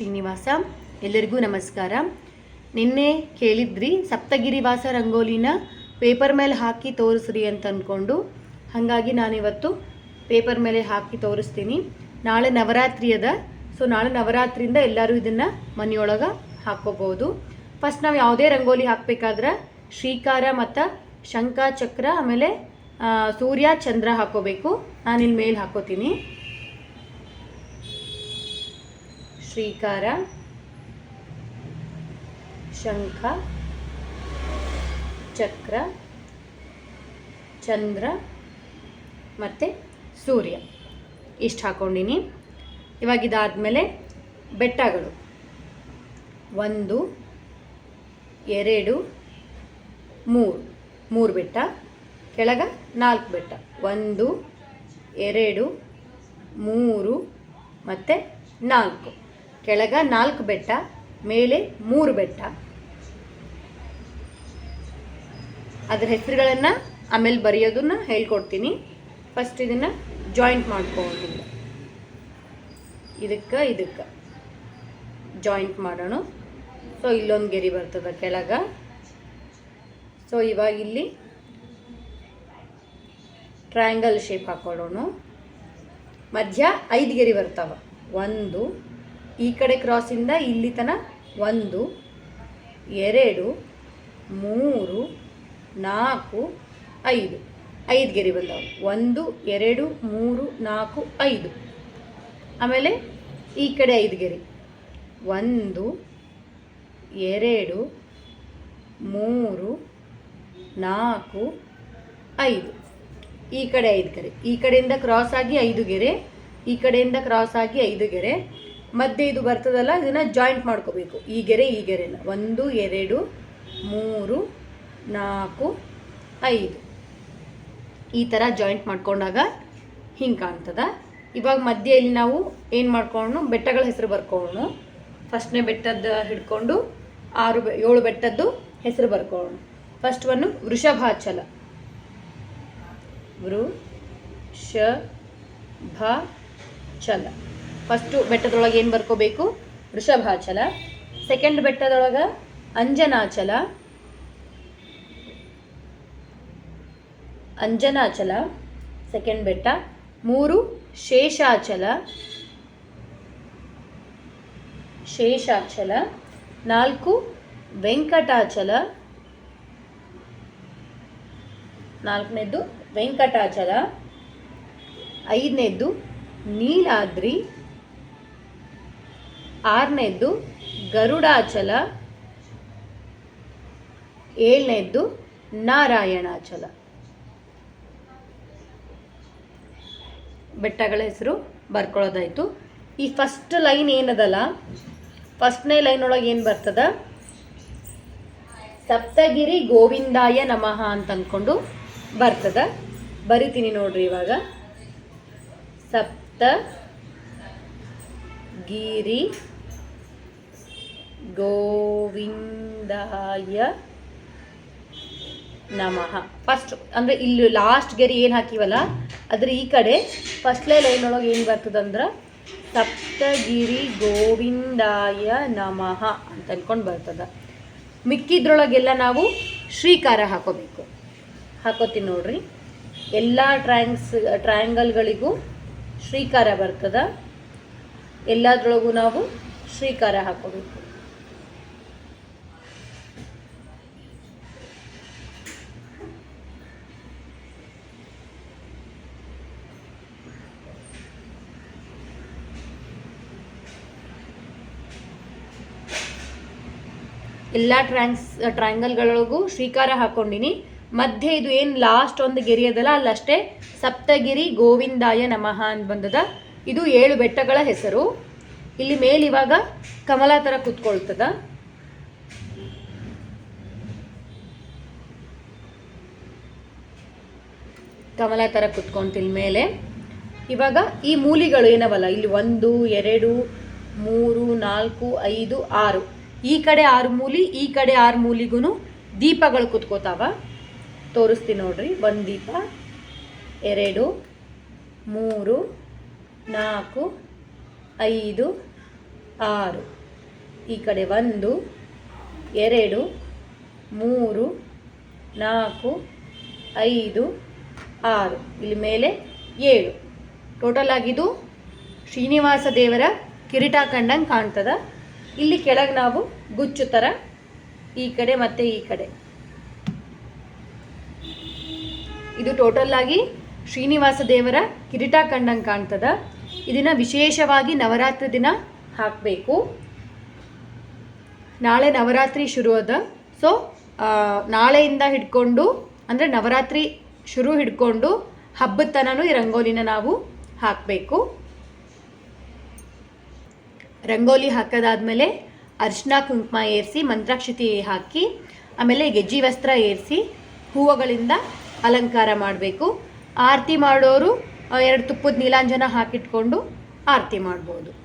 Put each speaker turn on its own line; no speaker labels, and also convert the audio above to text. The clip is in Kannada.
ಶ್ರೀನಿವಾಸ, ಎಲ್ಲರಿಗೂ ನಮಸ್ಕಾರ. ನಿನ್ನೆ ಕೇಳಿದ್ರಿ ಸಪ್ತಗಿರಿ ವಾಸ ರಂಗೋಲಿನ ಪೇಪರ್ ಮೇಲೆ ಹಾಕಿ ತೋರಿಸ್ರಿ ಅಂತ ಅಂದ್ಕೊಂಡು ಹಾಗಾಗಿ ನಾನಿವತ್ತು ಪೇಪರ್ ಮೇಲೆ ಹಾಕಿ ತೋರಿಸ್ತೀನಿ. ನಾಳೆ ನವರಾತ್ರಿ ಅದ, ಸೊ ನಾಳೆ ನವರಾತ್ರಿಯಿಂದ ಎಲ್ಲರೂ ಇದನ್ನು ಮನೆಯೊಳಗೆ ಹಾಕ್ಕೋಬೋದು ಫಸ್ಟ್ ನಾವು ಯಾವುದೇ ರಂಗೋಲಿ ಹಾಕಬೇಕಾದ್ರೆ ಶ್ರೀಕಾರ ಮತ್ತು ಶಂಖ, ಚಕ್ರ, ಆಮೇಲೆ ಸೂರ್ಯ, ಚಂದ್ರ ಹಾಕೋಬೇಕು. ನಾನಿಲ್ಲಿ ಮೇಲೆ ಹಾಕೋತೀನಿ. ಶ್ರೀಕಾರ, ಶಂಖ, ಚಕ್ರ, ಚಂದ್ರ ಮತ್ತು ಸೂರ್ಯ. ಇಷ್ಟು ಹಾಕ್ಕೊಂಡಿನಿ ಇವಾಗ ಇದಾದಮೇಲೆ ಬೆಟ್ಟಗಳು. ಒಂದು, ಎರಡು, ಮೂರು. ಮೂರು ಬೆಟ್ಟ, ಕೆಳಗ ನಾಲ್ಕು ಬೆಟ್ಟ. ಒಂದು, ಎರಡು, ಮೂರು ಮತ್ತು ನಾಲ್ಕು. ಕೆಳಗ ನಾಲ್ಕು ಬೆಟ್ಟ, ಮೇಲೆ ಮೂರು ಬೆಟ್ಟ. ಅದರ ಹೆಸರುಗಳನ್ನು ಆಮೇಲೆ ಬರೆಯೋದನ್ನ ಹೇಳ್ಕೊಡ್ತೀನಿ. ಫಸ್ಟ್ ಇದನ್ನು ಜಾಯಿಂಟ್ ಮಾಡ್ಕೊಂಡಿಲ್ಲ ಇದಕ್ಕೆ ಇದಕ್ಕೆ. ಜಾಯಿಂಟ್ ಮಾಡೋಣ. ಸೊ ಇಲ್ಲೊಂದು ಗೆರೆ ಬರ್ತದೆ ಕೆಳಗೆ. ಸೊ ಇವಾಗ ಇಲ್ಲಿ ಟ್ರಯಾಂಗಲ್ ಶೇಪ್ ಹಾಕೊಳ್ಳೋಣ. ಮಧ್ಯ ಐದು ಗೆರೆ ಬರ್ತಾವ. ಒಂದು ಈ ಕಡೆ ಕ್ರಾಸಿಂದ ಇಲ್ಲಿ ತನ ಒಂದು, ಎರಡು, ಮೂರು, ನಾಲ್ಕು, ಐದು. ಐದು ಗೆರೆ ಬಂದವು ಒಂದು, ಎರಡು, ಮೂರು, ನಾಲ್ಕು, ಐದು. ಆಮೇಲೆ ಈ ಕಡೆ ಐದು ಗೆರೆ ಒಂದು, ಎರಡು, ಮೂರು, ನಾಲ್ಕು, ಐದು. ಈ ಕಡೆ ಐದು ಗೆರೆ ಈ ಕಡೆಯಿಂದ ಕ್ರಾಸ್ ಆಗಿ ಐದು ಗೆರೆ ಈ ಕಡೆಯಿಂದ ಕ್ರಾಸ್ ಆಗಿ ಐದು ಗೆರೆ ಮಧ್ಯೆ ಇದು ಬರ್ತದಲ್ಲ, ಇದನ್ನು ಜಾಯಿಂಟ್ ಮಾಡ್ಕೋಬೇಕು. ಈ ಗೆರೆ, ಈ ಗೆರೆನ. ಒಂದು, ಎರಡು, ಮೂರು, ನಾಲ್ಕು, ಐದು. ಈ ಥರ ಜಾಯಿಂಟ್ ಮಾಡ್ಕೊಂಡಾಗ ಹಿಂಗೆ ಕಾಣ್ತದ. ಇವಾಗ ಮಧ್ಯೆಯಲ್ಲಿ ನಾವು ಏನು ಮಾಡ್ಕೊಂಡು ಬೆಟ್ಟಗಳ ಹೆಸರು ಬರ್ಕೊಳ್ಳೋಣ ಫಸ್ಟ್ನೇ ಬೆಟ್ಟದ ಹಿಡ್ಕೊಂಡು ಆರು ಏಳು ಬೆಟ್ಟದ್ದು ಹೆಸರು ಬರ್ಕೊಳ್ಳೋಣ ಫಸ್ಟ್ ಒನ್ನು ವೃಷಭಾಚಲ. ಚಲ ಫಸ್ಟು ಬೆಟ್ಟದೊಳಗೆ ಏನು ಬರ್ಕೋಬೇಕು? ವೃಷಭಾಚಲ. ಸೆಕೆಂಡ್ ಬೆಟ್ಟದೊಳಗೆ ಅಂಜನಾಚಲ. ಅಂಜನಾಚಲ ಸೆಕೆಂಡ್ ಬೆಟ್ಟ. ಮೂರು, ಶೇಷಾಚಲ. ಶೇಷಾಚಲ. ನಾಲ್ಕು, ವೆಂಕಟಾಚಲ. ನಾಲ್ಕನೇದ್ದು ವೆಂಕಟಾಚಲ. ಐದನೇದ್ದು ನೀಲಾದ್ರಿ. ಆರನೇದ್ದು, ಗರುಡಾಚಲ. ಏಳನೇದ್ದು, ನಾರಾಯಣಾಚಲ. ಬೆಟ್ಟಗಳ ಹೆಸರು ಬರ್ಕೊಳ್ಳೋದಾಯಿತು. ಈ ಫಸ್ಟ್ ಲೈನ್ ಏನದಲ್ಲ? ಫಸ್ಟ್ನೇ ಲೈನ್ ಒಳಗೆ ಏನು ಬರ್ತದ? ಸಪ್ತಗಿರಿ ಗೋವಿಂದಾಯ ನಮಃ ಅಂತ ಅಂದ್ಕೊಂಡು ಬರ್ತದ. ಬರಿತೀನಿ ನೋಡ್ರಿ ಇವಾಗ. ಸಪ್ತ ಗಿರಿ ಗೋವಿಂದಾಯ ನಮಃ. ಫಸ್ಟ್ ಅಂದರೆ ಇಲ್ಲಿ ಲಾಸ್ಟ್ ಗೆರಿ ಏನು ಹಾಕಿವಲ್ಲ, ಅದ್ರ ಈ ಕಡೆ ಫಸ್ಟ್ಲೇ ಲೈನ್ ಒಳಗೆ ಏನು ಬರ್ತದಂದ್ರೆ, ಸಪ್ತಗಿರಿ ಗೋವಿಂದಾಯ ನಮಃ ಅಂತ ಅಂದ್ಕೊಂಡು ಬರ್ತದ. ಮಿಕ್ಕಿದ್ರೊಳಗೆಲ್ಲ ನಾವು ಶ್ರೀಕಾರ ಹಾಕೋಬೇಕು. ಹಾಕೋತೀನಿ ನೋಡ್ರಿ. ಎಲ್ಲ ಟ್ರ್ಯಾಂಗ್ಸ್ ಟ್ರಯಾಂಗಲ್ಗಳಿಗೂ ಶ್ರೀಕಾರ ಬರ್ತದ. ಎಲ್ಲದ್ರೊಳಗೂ ನಾವು ಶ್ರೀಕಾರ ಹಾಕೋಬೇಕು. ಎಲ್ಲ ಟ್ರ್ಯಾಂಗ್ಸ್ ಟ್ರ್ಯಾಂಗಲ್ಗಳೊಳಗೂ ಶ್ರೀಕಾರ ಹಾಕೊಂಡಿನಿ. ಮಧ್ಯೆ ಇದು ಏನು ಲಾಸ್ಟ್ ಒಂದು ಗಿರಿ ಅದಲ್ಲ, ಅಲ್ಲಷ್ಟೇ ಸಪ್ತಗಿರಿ ಗೋವಿಂದಾಯ ನಮಃ ಅಂತ ಬಂದದ. ಇದು ಏಳು ಬೆಟ್ಟಗಳ ಹೆಸರು. ಇಲ್ಲಿ ಮೇಲೆ ಇವಾಗ ಕಮಲ ಥರ ಕೂತ್ಕೊಳ್ತದ. ಕಮಲ ಥರ ಕುತ್ಕೊಂತಿಲ್ ಮೇಲೆ. ಇವಾಗ ಈ ಮೂಲಿಗಳು ಏನವಲ್ಲ, ಇಲ್ಲಿ ಒಂದು, ಎರಡು, ಮೂರು, ನಾಲ್ಕು, ಐದು, ಆರು. ಈ ಕಡೆ ಆರು ಮೂಲಿ, ಈ ಕಡೆ ಆರು ಮೂಲಿಗೂ ದೀಪಗಳು ಕುತ್ಕೋತಾವ. ತೋರಿಸ್ತೀನಿ ನೋಡ್ರಿ, ಒಂದು ದೀಪ, ಎರಡು, ಮೂರು, ನಾಲ್ಕು, ಐದು, ಆರು. ಈ ಕಡೆ ಒಂದು, ಎರಡು, ಮೂರು, ನಾಲ್ಕು, ಐದು, ಆರು. ಇಲ್ಲಿ ಮೇಲೆ ಏಳು. ಟೋಟಲ್ ಆಗಿದ್ದು ಶ್ರೀನಿವಾಸ ದೇವರ ಕಿರೀಟ ಕಂಡಂಗೆ ಕಾಣ್ತದ. ಇಲ್ಲಿ ಕೆಳಗೆ ನಾವು ಗುಚ್ಚು ಥರ ಈ ಕಡೆ ಮತ್ತು ಈ ಕಡೆ. ಇದು ಟೋಟಲ್ ಆಗಿ ಶ್ರೀನಿವಾಸ ದೇವರ ಕಿರೀಟ ಕಂಡಂಗೆ ಕಾಣ್ತದ. ಇದನ್ನು ವಿಶೇಷವಾಗಿ ನವರಾತ್ರಿ ದಿನ ಹಾಕಬೇಕು. ನಾಳೆ ನವರಾತ್ರಿ ಶುರು ಅದ. ಸೊ ನಾಳೆಯಿಂದ ಹಿಡ್ಕೊಂಡು, ಅಂದರೆ ನವರಾತ್ರಿ ಶುರು ಹಿಡ್ಕೊಂಡು ಹಬ್ಬದ ತನೂ ಈ ರಂಗೋಲಿನ ನಾವು ಹಾಕಬೇಕು. ರಂಗೋಲಿ ಹಾಕೋದಾದ್ಮೇಲೆ ಅರ್ಶಿನ ಕುಂಕುಮ ಏರಿಸಿ, ಮಂತ್ರಾಕ್ಷತಿ ಹಾಕಿ, ಆಮೇಲೆ ಗೆಜ್ಜಿ ವಸ್ತ್ರ ಏರಿಸಿ, ಹೂವುಗಳಿಂದ ಅಲಂಕಾರ ಮಾಡಬೇಕು. ಆರತಿ ಮಾಡೋರು ಎರಡು ತುಪ್ಪದ ನೀಲಾಂಜನ ಹಾಕಿಟ್ಕೊಂಡು ಆರತಿ ಮಾಡ್ಬೋದು.